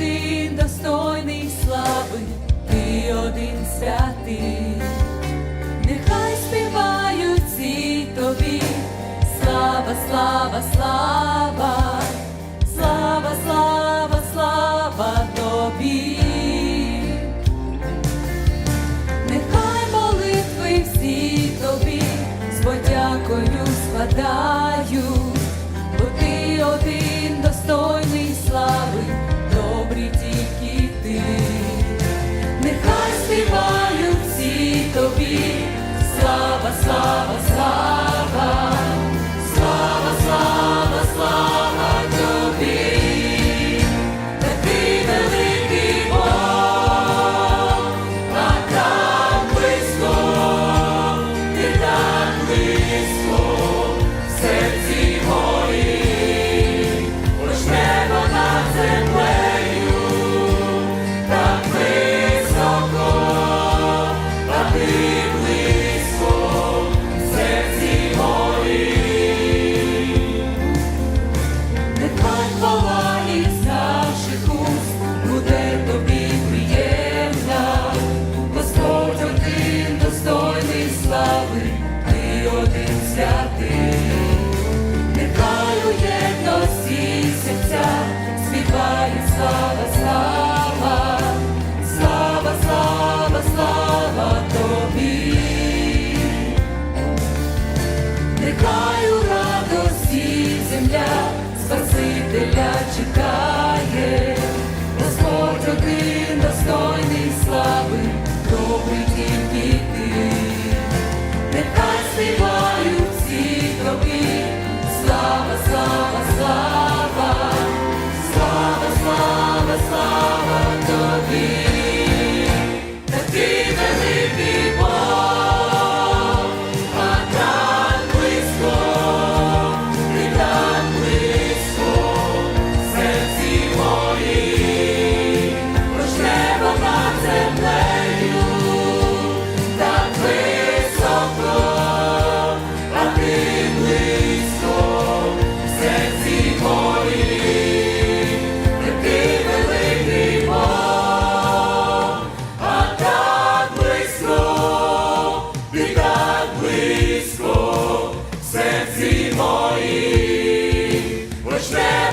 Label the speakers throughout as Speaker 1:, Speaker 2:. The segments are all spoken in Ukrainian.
Speaker 1: один достойний слави, ти один святий, нехай співають ці тобі, слава, слава, слава, слава, слава, слава тобі, нехай молитви всі тобі, з подякою складають, бо ти один достойний слави.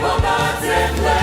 Speaker 1: вода, це пле.